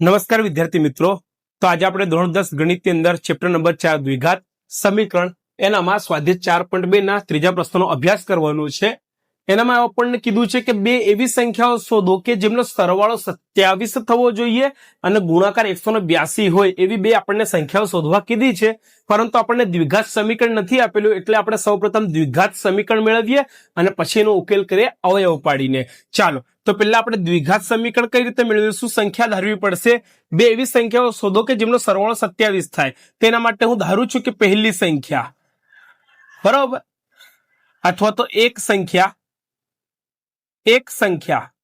નમસ્કાર વિદ્યાર્થી મિત્રો. તો આજે આપણે ધોરણ દસ ગણિતની અંદર ચેપ્ટર નંબર ચાર દ્વિઘાત સમીકરણ એનામાં સ્વાધ્યાય ચાર પોઈન્ટ બે ના ત્રીજા પ્રશ્નનો અભ્યાસ કરવાનો છે. એનામાં આપણને કીધું છે કે બે એવી સંખ્યાઓ શોધો કે જેમનો સરવાળો સત્યાવીસ થવો જોઈએ અને ગુણાકાર એકસો હોય એવી બે આપણને સંખ્યાઓ શોધવા કીધી છે. પરંતુ આપણને દ્વિઘાત સમીકરણ નથી આપેલું એટલે આપણે સૌપ્રથમ દ્વિઘાત સમીકરણ મેળવીએ અને પછી એનો ઉકેલ કરીએ અવયવ પાડીને ચાલો, તો પહેલા આપણે દ્વિઘાત સમીકરણ કઈ રીતે મેળવીશું? સંખ્યા ધારવી પડશે. બે એવી સંખ્યાઓ શોધો કે જેમનો સરવાળો સત્યાવીસ થાય. તેના માટે હું ધારું છું કે પહેલી સંખ્યા. બરોબર? અથવા તો એક સંખ્યા. એક સંખ્યા.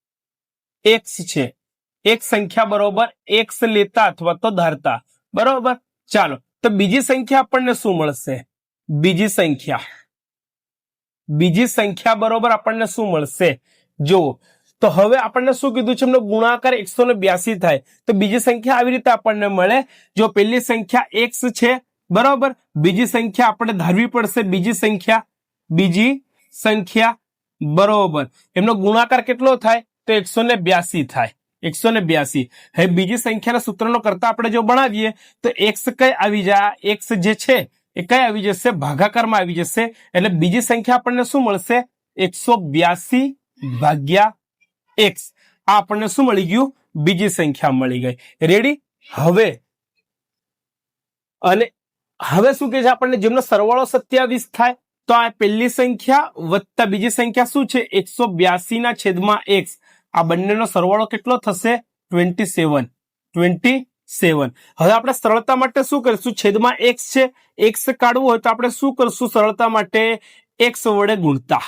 એક્સ છે. એક સંખ્યા બરોબર એક્સ લેતા અથવા તો ધારતા. બરોબર? ચાલો. તો બીજી સંખ્યા આપણને શું મળશે? બીજી સંખ્યા. બીજી સંખ્યા બરોબર આપણને શું મળશે? જુઓ. તો હવે આપણને શું કીધું છે? એમનો ગુણાકાર એકસો થાય. તો બીજી સંખ્યા આવી રીતે આપણને મળે. જો પહેલી સંખ્યા એક્સ છે, બરોબર? બીજી સંખ્યા આપણે ધારવી પડશે. બીજી સંખ્યા. બીજી સંખ્યા બરોબર. એમનો ગુણાકાર કેટલો થાય? તો એકસો ને બ્યાસી થાય. એકસો ને બ્યાસી. હવે બીજી સંખ્યાના સૂત્રનો કરતા આપણે જો બનાવીએ તો એક્સ કઈ આવી જાય? એક્સ જે છે, એ કઈ આવી જશે? ભાગાકારમાં આવી જશે. એટલે બીજી સંખ્યા આપણને શું મળશે? એકસો બ્યાસી ભાગ્યા એક્સ આ આપણને શું મળી ગયું? બીજી સંખ્યા મળી ગઈ. રેડી હવે. અને હવે શું કે છે? આપણને જેમનો સરવાળો સત્યાવીસ થાય તો આ પહેલી સંખ્યા વત્તા બીજી સંખ્યા શું છે? એકસો બ્યાસી ના છેદમાં એક્સ. આ બંનેનો સરવાળો કેટલો થશે? ટ્વેન્ટી સેવન ટ્વેન્ટી સેવન હવે આપણે સરળતા માટે શું કરીશું? છેદમાં એક્સ છે. એક્સ કાઢવું હોય તો આપણે શું કરશું? સરળતા માટે એક્સ વડે ગુણતા.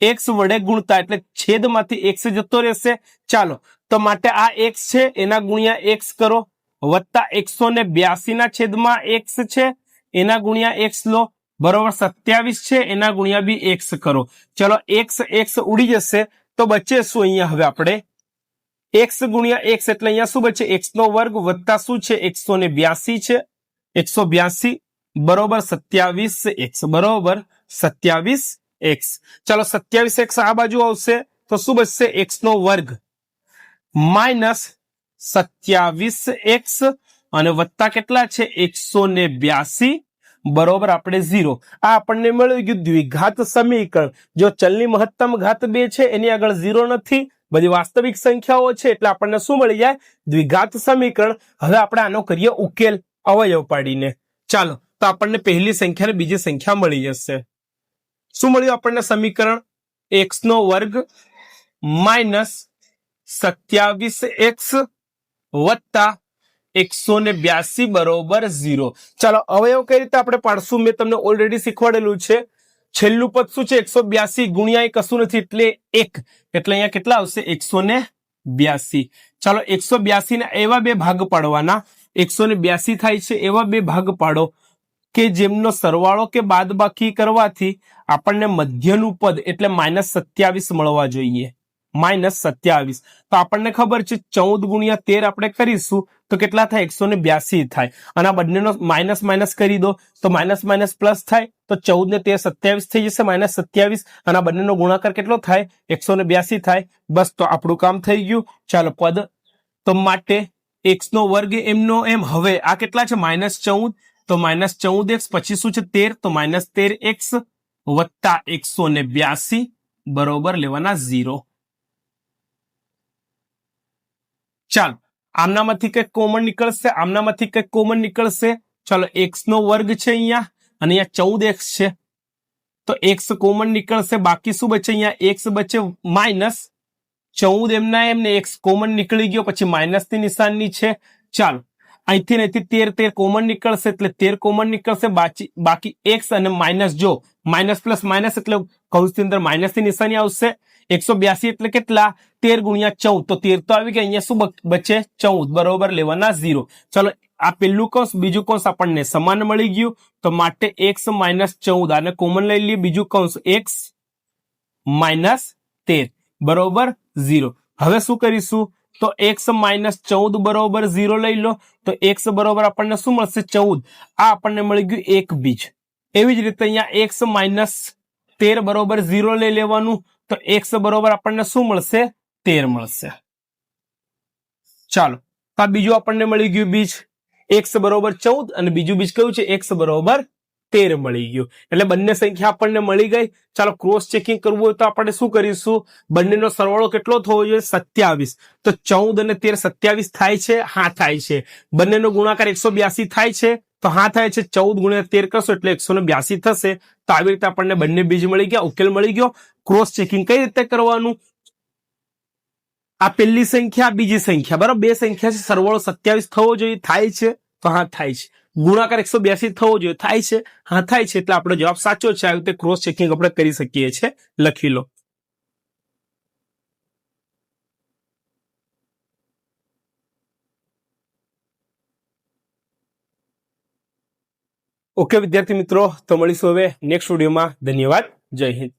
એક્સ વડે ગુણતા એટલે છેદમાંથી એક્સ જતો રહેશે. ચાલો, તો માટે આ એક્સ છે. એના ગુણ્યા એક્સ કરો. વત્તા એકસો ને બ્યાસી ના છેદમાં એક્સ છે. એના ગુણ્યા એક્સ લો. બરોબર સત્યાવીસ છે, એના ગુણ્યા બી એક્સ કરો. ચલો, એક્સ એક્સ ઉડી જશે, તો બચે શું અહીંયા હવે આપણે? એક્સ ગુણ્યા એક્સ એટલે અહીંયા શું બચે? એક્સ નો વર્ગ વત્તા શું છે? એકસો ને બ્યાસી છે. એકસો બ્યાસી, બરોબર સત્યાવીસ એક્સ, બરોબર સત્યાવીસ એક્સ. ચાલો, સત્યાવીસ એક્સ આ બાજુ આવશે, તો શું બચશે? એક્સ નો વર્ગ. માઇનસ સત્યાવીસ એક્સ, અને વત્તા કેટલા છે? એકસો ને બ્યાસી. બરોબર, આપણે ઝીરો આ આપણને મળી ગયું દ્વિઘાત સમીકરણ. જો ચલની મહત્તમ ઘાત બે છે, એની આગળ ઝીરો નથી, બધી વાસ્તવિક સંખ્યાઓ છે, એટલે આપણને શું મળી જાય? દ્વિઘાત સમીકરણ. હવે આપણે આનો કરીએ ઉકેલ અવયવ પાડીને. ચાલો, તો આપણને પહેલી સંખ્યા ને બીજી સંખ્યા મળી જશે. શું મળ્યું આપણને સમીકરણ? એક્સ નો વર્ગ માઇનસ સત્યાવીસ એક્સ વત્તા એકસો ને બ્યાસી બરોબર ઝીરો. ચાલો અવયવ કઈ રીતે આપણે પાડશું? મેં તમને ઓલરેડી શીખવાડેલું છે. છેલ્લું પદ શું છે? એકસો બ્યાસી ગુણ્યા કશું નથી, એટલે એક. એટલે અહીંયા કેટલા આવશે? એકસો ને બ્યાસી. ચાલો, એકસો બ્યાસી ના એવા બે ભાગ પાડવાના. એકસો ને બ્યાસી થાય છે, એવા બે ભાગ પાડો કે જેમનો સરવાળો કે બાદબાકી કરવાથી આપણને મધ્યનું પદ, એટલે માઇનસ સત્યાવીસ મળવા જોઈએ. માઇનસ સત્યાવીસ. તો આપણને ખબર છે ચૌદ ગુણ્યા તેર આપણે કરીશું, તો કેટલા થાય? એકસો ને બ્યાસી થાય. અને આ બંનેનો માઇનસ માઇનસ કરી દો, તો માઇનસ માઇનસ પ્લસ થાય, તો ચૌદ ને તેર સત્યાવીસ થઈ જશે, માઇનસ સત્યાવીસ. અને આ બંનેનો ગુણાકાર કેટલો થાય? એકસો ને બ્યાસી થાય. બસ તો આપણું કામ થઈ ગયું. ચાલો પદ. તો માટે એક્સ નો વર્ગ એમનો એમ હવે આ કેટલા છે? માઇનસ ચૌદ. તો માઇનસ ચૌદ એક્સ, પછી શું છે? તેર. તો માઇનસ તેર એક્સ વત્તા એકસો ને બ્યાસી. બરોબર? લેવાના ઝીરો. ચાલો, આમનામાંથી કંઈક કોમન નીકળશે, આમનામાંથી કંઈક કોમન નીકળશે. ચાલો એક્સ નો વર્ગ છે અહીંયા, અને અહીંયા ચૌદ એક્સ છે. તો એક્સ કોમન નીકળશે, બાકી શું બચે અહીંયા? એક્સ બચે માઇનસ ચૌદ એમના એમને એક્સ કોમન નીકળી ગયો, પછી માઇનસની નિશાનની છે. ચાલો, અહીંથી અહીંથી તેર તેર કોમન નીકળશે, એટલે તેર કોમન નીકળશે, બાકી બાકી એક્સ અને માઇનસ જો માઇનસ પ્લસ માઇનસ એટલે કૌંસની અંદર માઇનસની નિશાની આવશે. એકસો બ્યાસી એટલે કેટલા? તેર ગુણ્યા ચૌદ. તો તેર તો આવી ગયા, અહીંયા શું બચ- ચૌદ. બરોબર, લેવાના ઝીરો. ચલો, આ પેલું કૌંસ, બીજું કૌંસ આપણને સમાન મળી ગયું. તો માટે એક્સ માઇનસ ચૌદ. આને કોમન લઈ લઈએ. બીજું કૌંસ એક્સ માઇનસ તેર. બરોબર, ઝીરો. હવે શું કરીશું? તો એક્સ માઇનસ ચૌદ બરોબર ઝીરો લઈ લો. તો એક્સ બરોબર આપણને શું મળશે? ચૌદ. આ આપણને મળી ગયું એક બીજ. એવી જ રીતે અહીંયા એક્સ માઇનસ તેર બરોબર ઝીરો લઈ લેવાનું. તો એક્સ બરોબર આપણને શું મળશે? તેર મળશે. ચાલો, તો આ બીજું આપણને મળી ગયું બીજ. એક્સ બરોબર ચૌદ અને બીજું બીજ કયું છે? એક્સ બરોબર તેર મળી ગયું. એટલે બંને સંખ્યા આપણને મળી ગઈ. ચાલો ક્રોસ ચેકિંગ કરવું હોય તો આપણે શું કરીશું? બંનેનો સરવાળો કેટલો થવો જોઈએ? સત્યાવીસ. તો ચૌદ અને તેર સત્યાવીસ થાય છે? હા, થાય છે. બંનેનો ગુણાકાર એકસો બ્યાસી થાય છે? તો હા, થાય છે. ચૌદ ગુણ્યા તેર કરશો એટલે એકસો ને બ્યાસી થશે. તો આવી રીતે આપણને બંને બીજ મળી ગયા. ઉકેલ મળી ગયો. ક્રોસ ચેકિંગ કઈ રીતે કરવાનું? આ પહેલી સંખ્યા, બીજી સંખ્યા. બરાબર? બે સંખ્યા છે. સરવાળો સત્યાવીસ થવો જોઈએ. થાય છે? તો હા, થાય છે. ગુણાકાર એકસો બ્યાસી થવો જોઈએ. થાય છે? હા, થાય છે. એટલે આપણો જવાબ સાચો છે. આવી રીતે ક્રોસ ચેકિંગ આપણે કરી શકીએ છીએ. લખી લો. ઓકે, વિદ્યાર્થી મિત્રો. તો મળીશું હવે નેક્સ્ટ વિડીયોમાં ધન્યવાદ. જય હિન્દ.